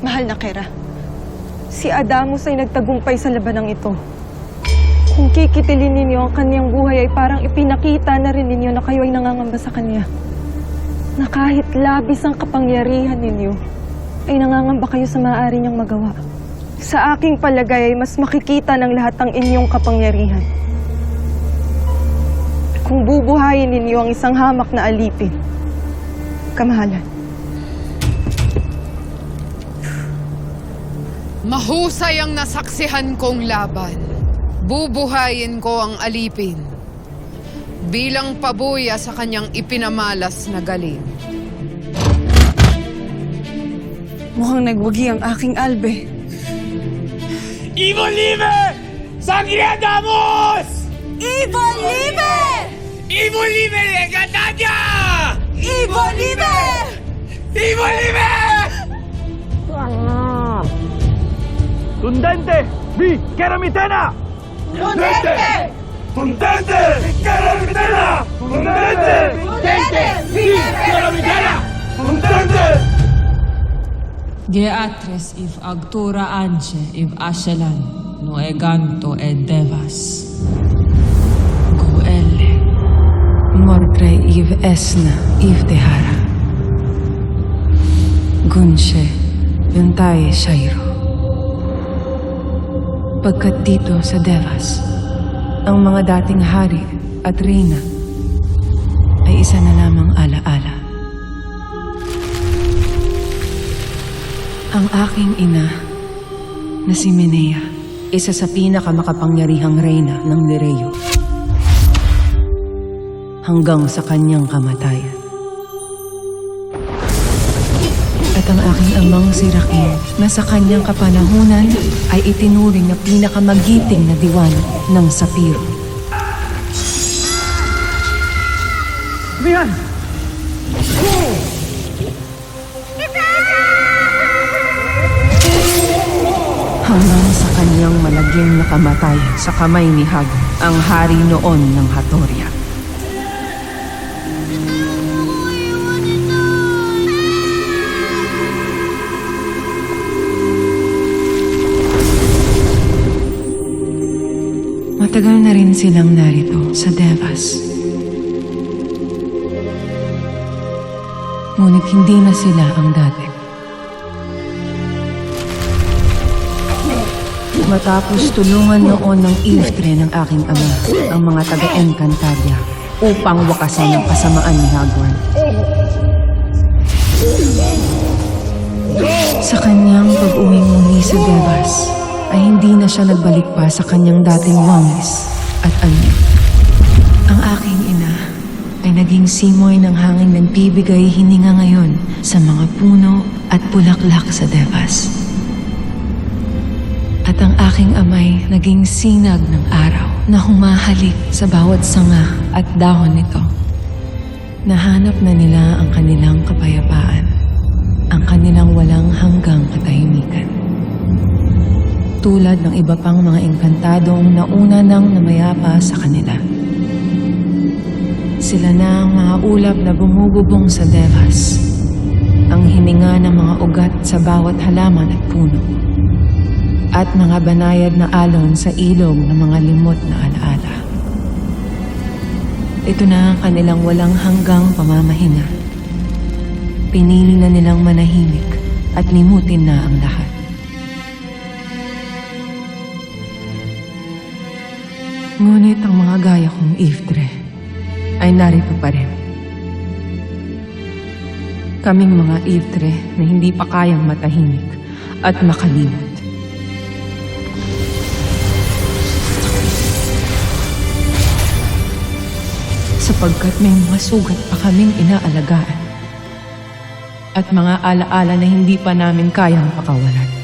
Mahal na Kera, si Adamus ay nagtagumpay sa labanang ito. Kung kikitilin ninyo ang kanyang buhay ay parang ipinakita na rin ninyo na kayo ay nangangamba sa kanya. Na kahit labis ang kapangyarihan ninyo, ay nangangamba kayo sa maaari niyang magawa. Sa aking palagay ay mas makikita ng lahat ang inyong kapangyarihan. Kung bubuhayin ninyo ang isang hamak na alipin, kamahalan. Mahusay ang nasaksihan kong laban. Bubuhayin ko ang alipin. Bilang pabuya sa kanyang ipinamalas na galing. Mukhang nagwagi ang aking albe. Ivo Lime! Sangre Adamos! Ivo Libe! Ivo Lime de Catania! Ivo Libe! Ivo Lime! Tundente! Vi Keramitena! Tundente! Tundente! Keramitena! Tundente! Tundente! Vi Keramitena! Tundente! Geatres if agtura anche if ashelan no eganto e devas. Guelle. Mordre iv esna iv dehara. Gunshe yuntaye shairo. Pagkat dito sa Devas, ang mga dating hari at reyna ay isa na lamang alaala. Ang aking ina na si Minea, isa sa pinakamakapangyarihang reyna ng Nereo hanggang sa kanyang kamatayan. Ang aking amang si Raquel na sa kanyang kapanahunan ay itinuring na pinakamagiting na diwan ng Sapiro. Hanggang sa kanyang malagim na kamatayan sa kamay ni Hagen, ang hari noon ng Hatoria. Matagal na rin silang narito sa Devas. Ngunit hindi na sila ang dati. Matapos tulungan noon ng Ilftre ng aking ama, ang mga taga-Encantadia, upang wakasan ang kasamaan ni Hagorn. Sa kanyang pag-uwing muli sa Devas, ay hindi na siya nagbalik pa sa kanyang dating wangis at anyo. Ang aking ina ay naging simoy ng hangin nagbibigay hininga ngayon sa mga puno at bulaklak sa Devas. At ang aking amay naging sinag ng araw na humahalik sa bawat sanga at dahon nito. Nahanap na nila ang kanilang kapayapaan, ang kanilang walang hanggang katahimikan. Tulad ng iba pang mga engkantadong nauna nang namayapa sa kanila. Sila na ang mga ulap na bumububong sa devas, ang hininga ng mga ugat sa bawat halaman at puno at mga banayad na alon sa ilog ng mga limot na alaala. Ito na ang kanilang walang hanggang pamamahinga. Pinili na nilang manahimik at limutin na ang lahat. Ngunit ang mga gaya kong Iftre ay narito pa rin. Kaming mga Iftre na hindi pa kayang matahimik at makalimot. sapagkat may mga sugat pa kaming inaalagaan at mga alaala na hindi pa namin kayang pakawalan.